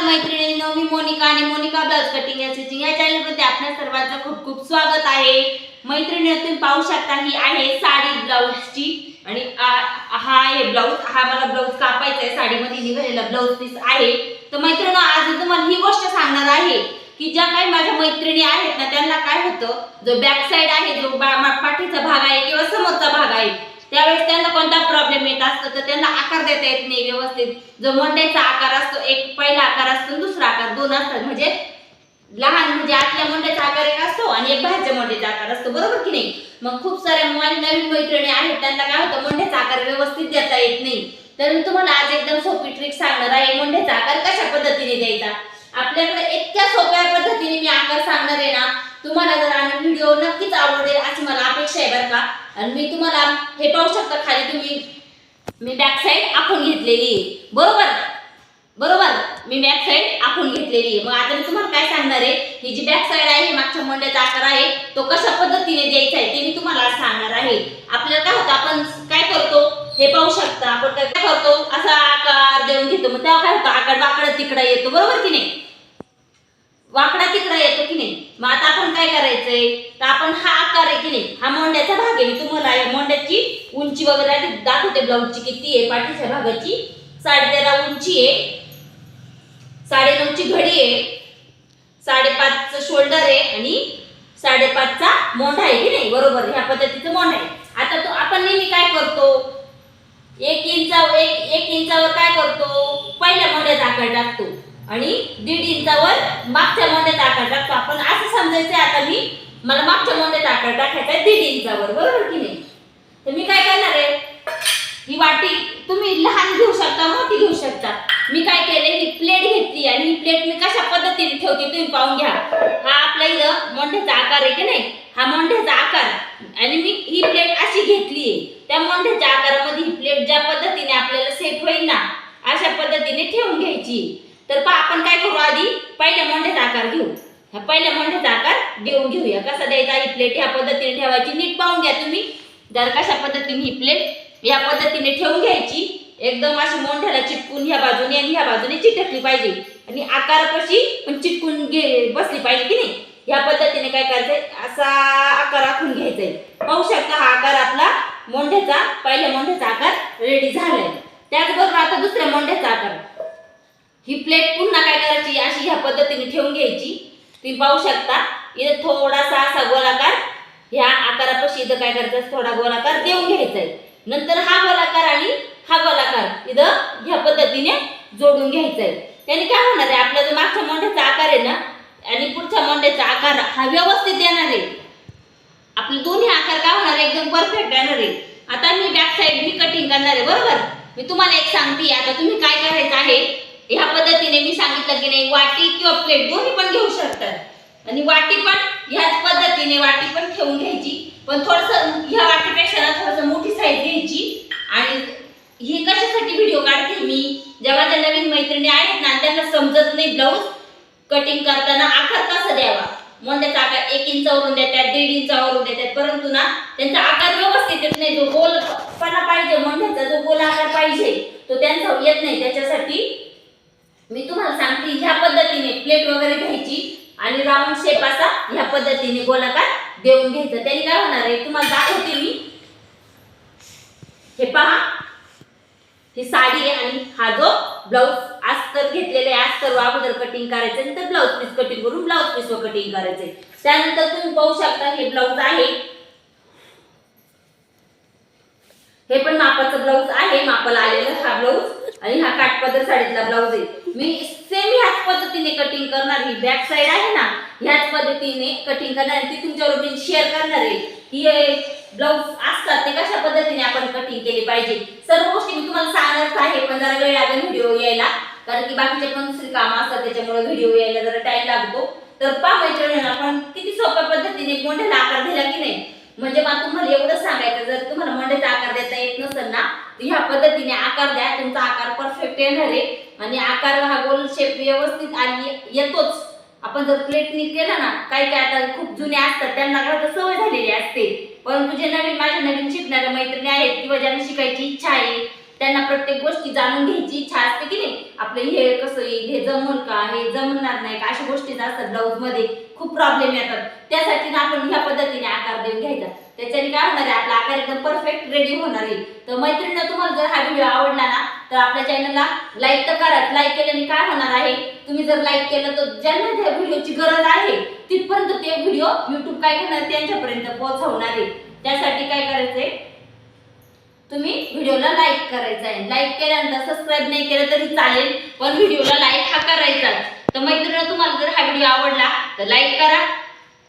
नमस्कार मैत्रिणींनो मी मोनिका आणि मोनिका ब्लाउज कटिंग या स्टिचिंग या चॅनलमध्ये आपल्या सर्वांचं खूप खूप स्वागत आहे. मैत्रिणी तुम्ही पाहू शकता ही आहे साडी ब्लाऊजची आणि हा आहे ब्लाऊज हा मला ब्लाऊज कापायचा आहे. साडीमध्ये निघालेला ब्लाऊज पीस आहे. तर मैत्रिणी आज तुम्हाला ही गोष्ट सांगणार आहे की ज्या काही माझ्या मैत्रिणी आहेत ना त्यांना काय होतं? जो बॅक साईड आहे जो पाठीचा भाग आहे किंवा समोरचा भाग आहे त्यावेळेस त्यांना कोणता प्रॉब्लेम येत असतो तर त्यांना आकार देता येत नाही व्यवस्थित. जो मंड्याचा आकार असतो एक पहिला आकार असतो दुसरा आकार दोन असतात. म्हणजे लहान म्हणजे आतल्या मंड्याचा आकार एक असतो आणि एक बाहेरच्या मंड्याचा आकार असतो. बरोबर की नाही? मग खूप साऱ्या मुलांनी नवीन मैत्रिणी आहेत. त्यांना काय होतं? मंड्याचा आकार व्यवस्थित देता येत नाही. तर मी तुम्हाला आज एकदम सोपी ट्रिक सांगणार आहे. मंड्याचा आकार कशा पद्धतीने द्यायचा? आपल्याकडे इतक्या सोप्या पद्धतीने मी आकार सांगणार आहे ना तुम्हाला जर आणि व्हिडिओ नक्कीच आवडेल अशी मला अपेक्षा आहे बरं का. आणि मी तुम्हाला हे पाहू शकता खाली तुम्ही. मी बॅक साईड आखून घेतलेली बरोबर? बरोबर? मी बॅक साईड आखून घेतलेली मग आता मी तुम्हाला काय सांगणार आहे? ही जी बॅक साईड आहे मागच्या मोंड्याचा आकार आहे तो कशा पद्धतीने द्यायचा आहे ते मी तुम्हाला सांगणार आहे. आपल्याला काय होतं आपण काय करतो? हे पाहू शकता. आपण काय काय करतो? असा आकार देऊन घेतो. मग तेव्हा काय होतं? आकार वाकडा तिकडा येतो. बरोबर की नाही? वाकडा येतो की नाही? मग आता आपण काय करायचंय? तर आपण हा आकार आहे की नाही? हा मोंड्याचा भाग आहे. मी तुम्हाला मोंड्याची उंची वगैरे दाखवते ब्लाऊजची किती आहे पाठीच्या भागाची. साडेतेरा उंची आहे. साडे नऊची घडी आहे. साडेपाचचं शोल्डर आहे आणि साडेपाचचा मोंढा आहे की नाही? बरोबर ह्या पद्धतीचं मोंढा आहे. आता तो आपण नेहमी काय करतो? एक इंचा एक एक इंचावर काय करतो? पहिल्या मोंढ्याचा आकार टाकतो. आणि दीड इंचावर मागच्या मोंड्यात आकार टाकतो. आपण असं समजायचं आता मी मला मागच्या मोंड्यात आकार टाकायचा आहे दीड इंचावर बरोबर की नाही? तर मी काय करणार आहे? ही वाटी तुम्ही लहान घेऊ शकता मोठी घेऊ शकता. मी काय केले ही प्लेट घेतली आणि ही प्लेट मी कशा पद्धतीने ठेवते तुम्ही पाहून घ्या. हा आपला इथं मोंढ्याचा आकार आहे की नाही? हा मोंढ्याचा आकार. आणि मी ही प्लेट अशी घेतली आहे. त्या मोंढ्याच्या आकारामध्ये ही प्लेट ज्या पद्धतीने आपल्याला सेट होईल ना अशा पद्धतीने ठेवून घ्यायची. तर पहा आपण काय करू आधी? पहिल्या मोंढ्याचा आकार घेऊ. ह्या पहिल्या मोंढ्याचा आकार देऊन घेऊया. कसा द्यायचा? ही प्लेट ह्या पद्धतीने ठेवायची. नीट पाहून घ्या तुम्ही. जर कशा पद्धतीने ही प्लेट या पद्धतीने ठेवून घ्यायची एकदम अशी मोंढ्याला चिटकून ह्या बाजूने आणि ह्या बाजूने चिटकली पाहिजे. आणि आकारापाशी पण चिटकून घे बसली पाहिजे की नाही? ह्या पद्धतीने काय करायचंय? असा आकार आखून घ्यायचा आहे पाहू शकता हा आकार आपला मोंढ्याचा पहिल्या मोंढ्याचा आकार रेडी झालाय. त्याचबरोबर आता दुसऱ्या मोंढ्याचा आकार. ही प्लेट पुन्हा काय करायची? अशी ह्या पद्धतीने ठेवून घ्यायची. तुम्ही पाहू शकता इथं थोडासा असा गोलाकार ह्या आकारापाशी इथं काय करायचं? थोडा गोलाकार देऊन घ्यायचा आहे. नंतर हा गोलाकार आणि हा गोलाकार इथं ह्या पद्धतीने जोडून घ्यायचा आहे. त्याने काय होणार आहे? आपला जो मागच्या मोंढ्याचा आकार आहे ना आणि पुढच्या मोंढ्याचा आकार हा व्यवस्थित येणार आहे. आपले दोन्ही आकार काय होणार आहे? एकदम परफेक्ट येणार आहे. आता मी बॅक साईड मी कटिंग करणार आहे बरोबर? मी तुम्हाला एक सांगते आता तुम्ही काय करायचं आहे? ह्या पद्धतीने मी सांगितलं की नाही वाटी किंवा प्लेट दोन्ही पण घेऊ शकतात. आणि वाटी पण ह्याच पद्धतीने वाटी पण ठेवून घ्यायची. पण थोडस ह्या वाटीपेक्षा ना थोडस मोठी साईज घ्यायची. आणि ही कशासाठी व्हिडिओ काढते मी? जेव्हा त्या नवीन मैत्रिणी आहेत ना त्यांना समजत नाही ब्लाऊज कटिंग करताना आकार कसा द्यावा? मोंड्याचा आकार एक इंचावरून देतात दीड इंचावरून देतात. परंतु ना त्यांचा आकार व्यवस्थित येत नाही. जो गोलपणा पाहिजे मोंड्याचा जो गोल आकार पाहिजे तो त्यांचा येत नाही. त्याच्यासाठी मी तुम्हाला सांगते ह्या पद्धतीने प्लेट वगैरे घ्यायची आणि राऊंड शेप असा ह्या पद्धतीने गोलाकार देऊन घ्यायचा. त्याने काय होणार आहे तुम्हाला दाखवते मी. हे पहा. ही साडी आहे आणि हा जो ब्लाऊज अस्तर घेतलेला आहे अस्तर अगोदर कटिंग करायचं नंतर ब्लाऊज पीस कटिंग करून ब्लाऊज पीस कटिंग करायचंय त्यानंतर तुम्ही पाहू शकता हे ब्लाऊज आहे. हे पण मापाचं ब्लाऊज आहे मापाला आलेलं हा ब्लाऊज आणि हा काठपदर साडीतला ब्लाऊज आहे. मी सेम ह्याच पद्धतीने कटिंग करणार ही बॅक साईड आहे ना ह्याच पद्धतीने कटिंग करणार ती तुमच्यावर मी शेअर करणार आहे. की ब्लाऊज असतात ते कशा पद्धतीने आपण कटिंग केली पाहिजे? सर्व गोष्टी मी तुम्हाला सांगणार आहे पण जरा वेळ लागेल व्हिडिओ यायला. कारण की बाकीचे पण दुसरी कामं असतात त्याच्यामुळे व्हिडिओ यायला जरा टाइम लागतो. तर पाहायच्या मैत्रिणींनो, आपण किती सोप्या पद्धतीने कोणत्याला आकार दिला की नाही? म्हणजे मला तुम्हाला एवढं सांगायचं जर तुम्हाला मंडेचा आकार देता येत नसेल ना तर ह्या पद्धतीने आकार द्या तुमचा आकार परफेक्ट येणार आहे. आणि आकार हा गोल शेप व्यवस्थित आणि येतोच. आपण जर प्लेटनी केला ना काही काय आता खूप जुने असतात त्यांना काय सवय झालेली असते. परंतु जे नवीन माझ्या नवीन शिकणाऱ्या मैत्रिणी आहेत किंवा ज्यांना शिकायची इच्छा आहे त्यांना प्रत्येक गोष्टी जाणून घ्यायची इच्छा असते की नाही? आपलं हे कसं येईल हे जमल का हे जमणार नाही का अशा गोष्टी असतात ब्लाऊजमध्ये खूप प्रॉब्लेम येतात. त्यासाठी ना आपण ह्या पद्धतीने आकार देऊन घ्यायचा. त्याच्याने काय होणार आहे? आपला आकार एकदम परफेक्ट रेडी होणार आहे. तर मैत्रिणींना तुम्हाला जर हा व्हिडिओ आवडला ना तर आपल्या चॅनलला लाईक तर कराच लाईक केल्याने काय होणार आहे? तुम्ही जर लाईक केलं तर ज्यांना त्या व्हिडिओची गरज आहे तिथपर्यंत ते व्हिडिओ युट्यूब काय करणार? त्यांच्यापर्यंत पोहोचवणार आहे. त्यासाठी काय करायचंय? तुम्ही व्हिडिओला लाईक करायचा आहे. लाईक केल्यानंतर सबस्क्राईब नाही केलं तरी चालेल पण व्हिडिओला लाईक हा करायचा. तर मैत्रिणी तुम्हाला जर हा व्हिडिओ आवडला तर लाईक करा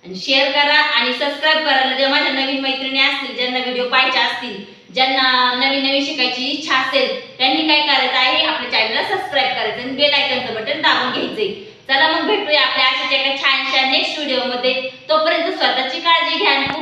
आणि शेअर करा आणि सबस्क्राईब करायला ज्या माझ्या नवीन मैत्रिणी असतील ज्यांना व्हिडिओ पाहिजे असतील ज्यांना नवीन नवीन शिकायची इच्छा असेल त्यांनी काय करायचं आहे? आपल्या चॅनलला सबस्क्राईब करायचं आणि बेल आयकनचं बटन दाबून घ्यायचंय. चला मग भेटूया आपल्या अशाच एका छानशा नेक्स्ट व्हिडिओमध्ये तोपर्यंत स्वतःची काळजी घ्या